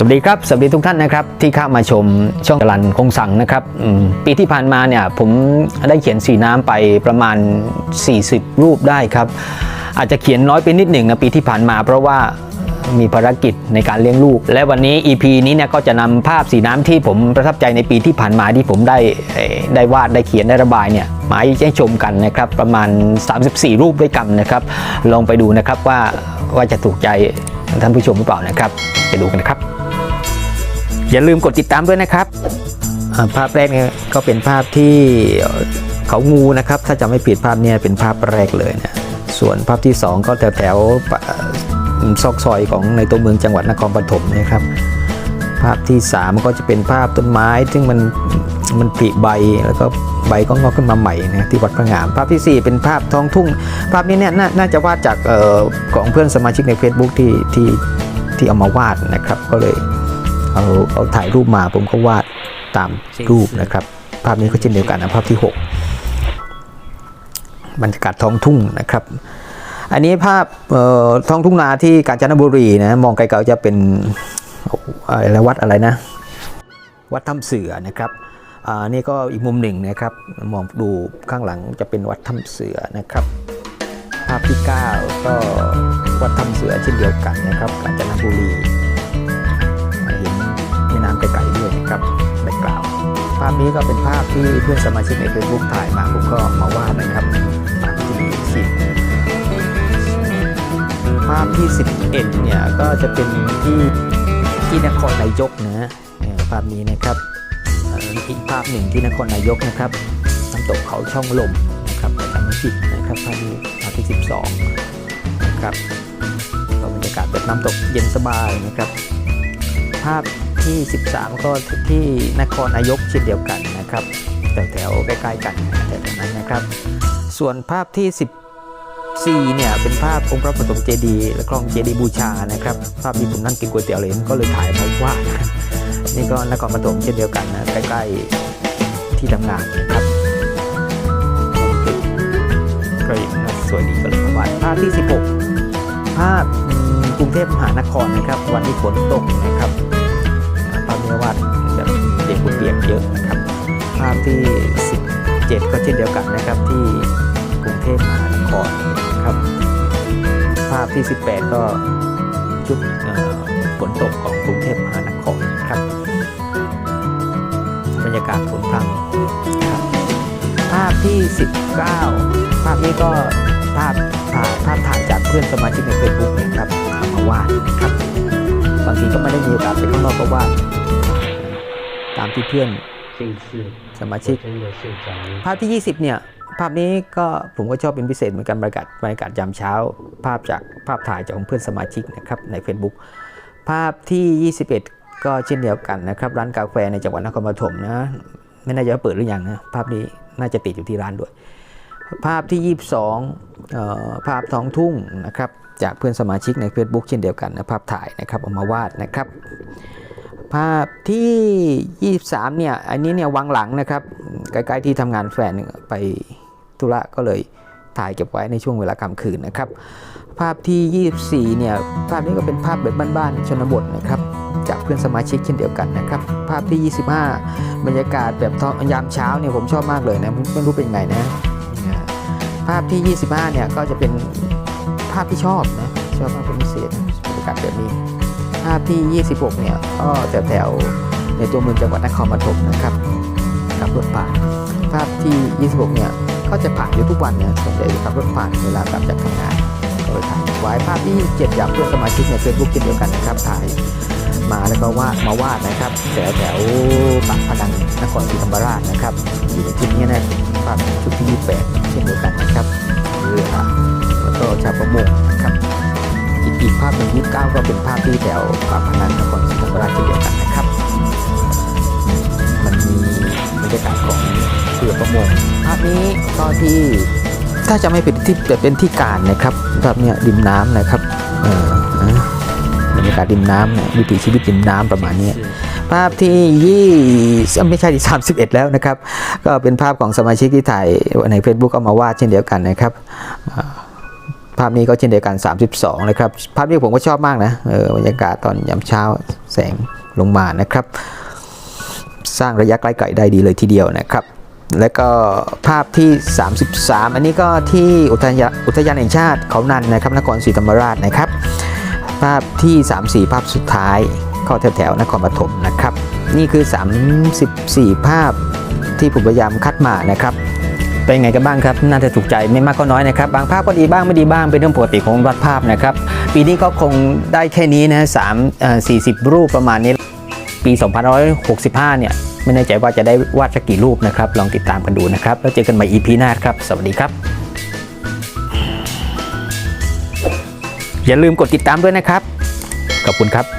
สวัสดีครับ สวัสดีทุกท่านนะครับที่เข้ามาชมช่องจรันคงสังนะครับปีที่ผ่านมาเนี่ยผมได้เขียนสีน้ำไปประมาณ 40 รูปได้ครับ อาจจะเขียนน้อยไปนิดหนึ่งนะปีที่ผ่านมา เพราะว่ามีภารกิจในการเลี้ยงลูก และวันนี้ EP นี้เนี่ยก็จะนำภาพสีน้ำที่ผมประทับใจในปีที่ผ่านมาที่ผมได้ได้วาดได้เขียนได้ระบายเนี่ยมาให้ชมกันนะครับประมาณ 34 รูปด้วยกันนะครับ ลองไปดูนะครับว่าว่าจะถูกใจท่านผู้ชมหรือเปล่านะครับ ไปดูกันนะครับ อย่าลืมกดติดตามด้วยนะครับ ภาพแรกเนี่ยก็เป็นภาพที่เขางูนะครับ ถ้าจำไม่ผิดภาพเนี่ยเป็นภาพแรกเลยนะส่วนภาพที่ 2 ก็แถวแถวๆซอกซอยของในตัวเมืองจังหวัดนครปฐมนะครับ ภาพที่ 3 ก็จะเป็นภาพต้นไม้ ซึ่งมันมันผลิใบแล้วก็ใบก็งอกขึ้นมาใหม่นะที่วัดพระงาม ภาพทีสี่4 เป็นภาพท้องทุ่ง ภาพนี้เนี่ยน,น่าจะวาดจากออของเพื่อนสมาชิกใน Facebook ที่ที่ที่เอามาวาดนะครับก็เลย เอาเอาถ่ายรูปมาผมก็วาดตามรูปนะครับ ภาพนี้ก็เช่นเดียวกันนะภาพที่ 6 บรรยากาศท้องทุ่งนะครับ อันนี้ภาพเอ่อท้องทุ่งนาที่กาญจนบุรีนะมองไกลๆจะเป็นอะไรวัดอะไรนะ วัดถ้ำเสือนะครับอ่านี่ก็อีกมุมหนึ่งนะครับ มองดูข้างหลังจะเป็นวัดถ้ำเสือนะครับ ภาพที่ 9 ก็วัดถ้ำเสือเช่นเดียวกันนะครับกาญจนบุรี ไกลๆด้วยนะครับแบ็กกราว ภาพนี้ก็เป็นภาพที่เพื่อนสมาชิกใน Facebook ถ่ายมาผมก็มาวาดนะครับภาพที่สิบภาพที่ 11เนี่ยก็จะเป็นที่ที่นครนายกนะฮะภาพนี้นะครับอีกภาพหนึ่งที่นครนายกนะครับน้ำตกเขาช่องลมนะครับจำไม่ผิดนะครับภาพนี้ภาพที่ 12นะครับก็บรรยากาศแบบน้ำตกเย็นสบายนะครับ ภาพ ที่ 13 ก็ที่นครนายกเช่นเดียวกันนะครับแถวๆใกล้ๆกันแถวนั้นนะครับ ส่วนภาพที่ 14 เนี่ยเป็นภาพองค์พระปฐมเจดีย์และกล้องเจดีย์บูชานะครับ ภาพที่ผมนั่งกินก๋วยเตี๋ยวเลยก็เลยถ่ายมาว่านี่ก็นครปฐมเช่นเดียวกันนะใกล้ๆที่ทำงานนะครับก็ยังสวยดีก็เลยมาวาดภาพที่ 16 ภาพกรุงเทพมหานครนะครับ วันที่ฝนตกนะครับ พนี้วาดแบบเด็กเปียกเยอะนะครับภาพที่ 17 ก็เช่นเดียวกันนะครับที่กรุงเทพมหานครครับ ภาพที่ 18 ก็ชุดฝนตกของกรุงเทพมหานครครับบรรยากาศฝนพรำนะครับภาพที่ 19 ภาพนี้ก็ภาพถ่ายภาพถ่ายจากเพื่อนสมาชิกในเฟซบุ๊กนะครับเอามาวาดครับบางทีก็ไม่ได้มีโอกาสไปข้างนอกก็วาด ตามที่เพื่อนสมาชิก ภาพที่ 20 เนี่ย ภาพนี้ก็ผมก็ชอบเป็นพิเศษเหมือนกันบรรยากาศบรรยากาศยามเช้า ภาพจากภาพถ่ายจากเพื่อนสมาชิกนะครับใน Facebook ภาพที่ 21 ก็เช่นเดียวกันนะครับร้านกาแฟในจังหวัดนครปฐมนะ ไม่น่าจะเปิดหรือยังนะภาพนี้น่าจะติดอยู่ที่ร้านด้วย ภาพที่ 22 ภาพท้องทุ่งนะครับจากเพื่อนสมาชิกใน Facebook เช่นเดียวกันนะภาพถ่ายนะครับเอามาวาดนะครับ ภาพที่ 23 เนี่ย อันนี้เนี่ยวังหลังนะครับ ใกล้ๆที่ทำงานแฟนไปธุระก็เลยถ่ายเก็บไว้ในช่วงเวลากลางคืนนะครับ ภาพที่ 24 เนี่ย ภาพนี้ก็เป็นภาพแบบบ้านๆชนบทนะครับ จากเพื่อนสมาชิกเช่นเดียวกันนะครับ ภาพที่ 25 บรรยากาศแบบยามเช้าเนี่ยผมชอบมากเลยนะไม่รู้เป็นไงนะ ภาพที่ 25 เนี่ยก็จะเป็นภาพที่ชอบนะชอบมากเป็นพิเศษบรรยากาศแบบนี้ ภาพที่ 26 เนี่ยก็จะแถวในตัวเมืองจังหวัดนครปฐมนะครับขับรถผ่านภาพที่ 26 เนี่ยก็จะผ่านอยู่ทุกวันเนี่ยส่วนใหญ่จะขับรถผ่านเวลากลับจากทำงานก็เลยถ่ายไว้ภาพที่ 27จากเพื่อนสมาชิกในเฟซบุ๊กเช่นเดียวกันนะครับถ่ายมาแล้วก็วาดมาวาดนะครับแถวแถวปากพนังนครศรีธรรมราชนะครับอยู่ในชุดนี้นะภาพชุดที่ 28 เช่นเดียวกันนะครับ ก็เป็นภาพที่แถวปากพนังนครศรีธรรมราชเช่นเดียวกันนะครับ มันมีบรรยากาศของเรือประมงภาพนี้ก็ที่ถ้าจะไม่เป็นที่จะเป็นที่การนะครับภาพเนี้ยริมน้ำนะครับออนะบรรยากาศริมน้ำเนี่ยวิถีชีวิตริมน้ำประมาณนี้ภาพที่ยี่ไม่ใช่ที่31แล้วนะครับ ก็เป็นภาพของสมาชิกที่ถ่ายใน Facebook เอามาวาดเช่นเดียวกันนะครับ ภาพนี้ก็เช่นเดียวกัน 32 นะครับ ภาพนี้ผมก็ชอบมากนะเออบรรยากาศตอนยามเช้าแสงลงมานะครับ สร้างระยะใกล้ไกลได้ดีเลยทีเดียวนะครับ แล้วก็ภาพที่ 33 อันนี้ก็ที่อุทยานอุทยานแห่งชาติเขานันนะครับนครศรีธรรมราชนะครับ ภาพที่ 34 ภาพสุดท้ายก็แถวๆนครปฐมนะครับ นี่คือ 34 ภาพที่ผมพยายามคัดมานะครับ เป็นไงกันบ้างครับ น่าจะถูกใจไม่มากก็น้อยนะครับ บางภาพก็ดีบ้างไม่ดีบ้างเป็นเรื่องปกติของวัดภาพนะครับ ปีนี้ก็คงได้แค่นี้นะสามเอ่อ40รูปประมาณนี้ ปี2565 เนี่ย ไม่แน่ใจว่าจะได้วาดสักกี่รูปนะครับ ลองติดตามกันดูนะครับ แล้วเจอกันใหม่ EP หน้าครับ สวัสดีครับ อย่าลืมกดติดตามด้วยนะครับ ขอบคุณครับ